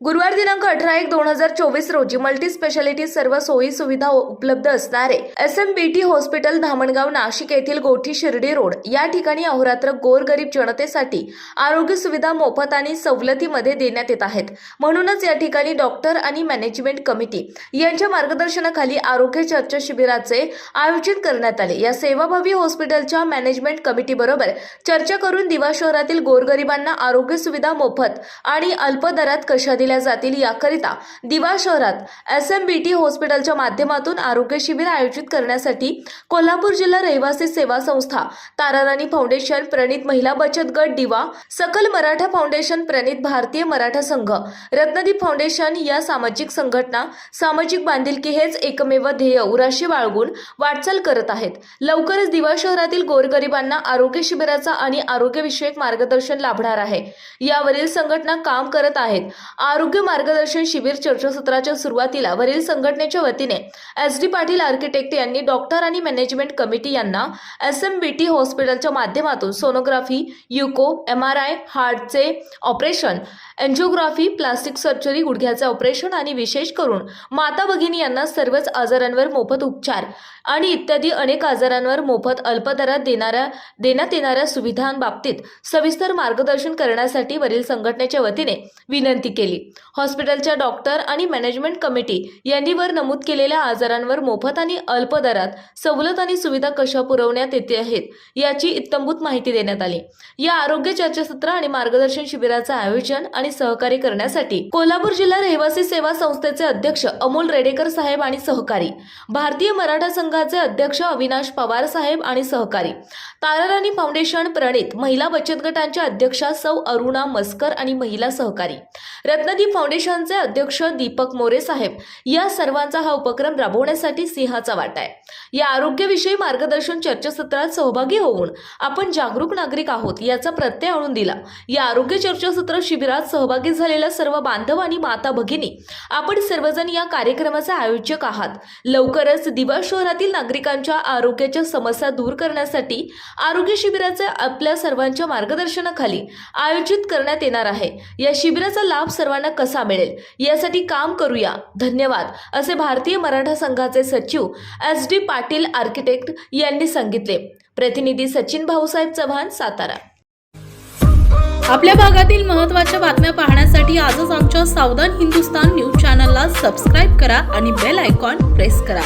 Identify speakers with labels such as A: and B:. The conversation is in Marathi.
A: गुरुवार दिनांक अठरा एक दोन हजार चोवीस रोजी मल्टी स्पेशालिटी सर्व सोयी सुविधा उपलब्ध असणारे S M B T hospital Dhamangaon Nashik येथील गोठी शिर्डी रोड. या ठिकाणी अहोरात्र गोरगरीब जनतेसाठी आरोग्य सुविधा मोफत आणि सवलतीमध्ये देण्यात येत आहेत. म्हणूनच या ठिकाणी डॉक्टर आणि मॅनेजमेंट कमिटी यांच्या मार्गदर्शनाखाली आरोग्य चर्चा शिबिराचे आयोजन करण्यात आले. या सेवाभावी हॉस्पिटलच्या मॅनेजमेंट कमिटीबरोबर चर्चा करून दिवा शहरातील गोरगरिबांना आरोग्य सुविधा मोफत आणि अल्प दरात कशा दिल्या जातील याकरिता दिवा शहरात एस एम बी टी हॉस्पिटलच्या माध्यमातून आरोग्य शिबिर आयोजित करण्यासाठी कोल्हापूर जिल्हा रहिवासी सेवा संस्था ताराराणी फाउंडेशन प्रणित महिला बचत गट दिवा सकल मराठा फाउंडेशन प्रणित भारतीय मराठा संघ रत्नदीप फाउंडेशन या सामाजिक संघटना सामाजिक बांधिलकी हेच एकमेव ध्येय उराशी बाळगून वाटचाल करत आहेत. लवकरच दिवा शहरातील गोरगरिबांना आरोग्य शिबिराचा आणि आरोग्यविषयक मार्गदर्शन लाभणार आहे. यावरील संघटना काम करत आहेत. आरोग्य मार्गदर्शन शिबिर चर्चासत्राच्या सुरुवातीला वरील संघटनेच्या वतीने एस डी पाटील आर्किटेक्ट यांनी डॉक्टर आणि मॅनेजमेंट कमिटी यांना एस एम बी टी हॉस्पिटलच्या माध्यमातून सोनोग्राफी युको एम आर आय हार्टचे ऑपरेशन एन्जिओग्राफी प्लास्टिक सर्जरी गुडघ्याचे ऑपरेशन आणि विशेष करून माता भगिनी यांना सर्वच आजारांवर मोफत उपचार. आणि इत्यादी अनेक आजारांवर मोफत अल्पदरात देणाऱ्या देण्यात येणाऱ्या सुविधांबाबतीत सविस्तर मार्गदर्शन करण्यासाठी वरील संघटनेच्या वतीने विनंती केली. हॉस्पिटलच्या डॉक्टर आणि मॅनेजमेंट कमिटी यांनी वर नमूद केलेल्या आजारांवर मोफत आणि अल्प दरात सवलत आणि सुविधा कशा पुरवण्यात येते आहेत याची इत्तंभूत माहिती देण्यात आली. या आरोग्य चर्चासत्र आणि मार्गदर्शन शिबिराचं आयोजन आणि सहकार्य करण्यासाठी कोल्हापूर जिल्हा रहिवासी सेवा संस्थेचे अध्यक्ष अमोल रेडेकर साहेब आणि सहकारी भारतीय मराठा संघ विभागाचे अध्यक्ष अविनाश पवार साहेब आणि सहकारी. ताराराणी फाउंडेशन प्रणित महिला बचत गटांच्या अध्यक्षा सौ अरुणा मस्कर आणि महिला सहकारी. रत्नदीप फाउंडेशनचे अध्यक्ष दीपक मोरे साहेब. या सर्वांचा हा उपक्रम राबवण्यासाठी सिंहाचा वाटा आहे. या आरोग्यविषयी मार्गदर्शन चर्चासत्रात सहभागी होऊन आपण जागरूक नागरिक आहोत याचा प्रत्यय आणून दिला. या आरोग्य चर्चासत्र शिबिरात सहभागी झालेल्या सर्व बांधव आणि माता भगिनी आपण सर्वजण या कार्यक्रमाचे आयोजक आहात. लवकरच दिवा शहरातील नागरिकांच्या आरोग्याच्या समस्या दूर करण्यासाठी आरोग्य शिबिराचे आपल्या सर्वांच्या मार्गदर्शनाखाली आयोजित करण्यात येणार आहे. या शिबिराचा लाभ सर्वांना कसा मिळेल? यासाठी काम करूया. धन्यवाद. असे भारतीय मराठा संघाचे सचिव एस डी पाटील आर्किटेक्ट यांनी सांगितले. प्रतिनिधी सचिन भाऊसाहेब चव्हाण सातारा.
B: आपल्या भागातील महत्त्वाच्या बातम्या पाहण्यासाठी आजच आमच्या सावधान हिंदुस्तान न्यूज चॅनलला सबस्क्राईब करा आणि बेल आयकॉन प्रेस करा.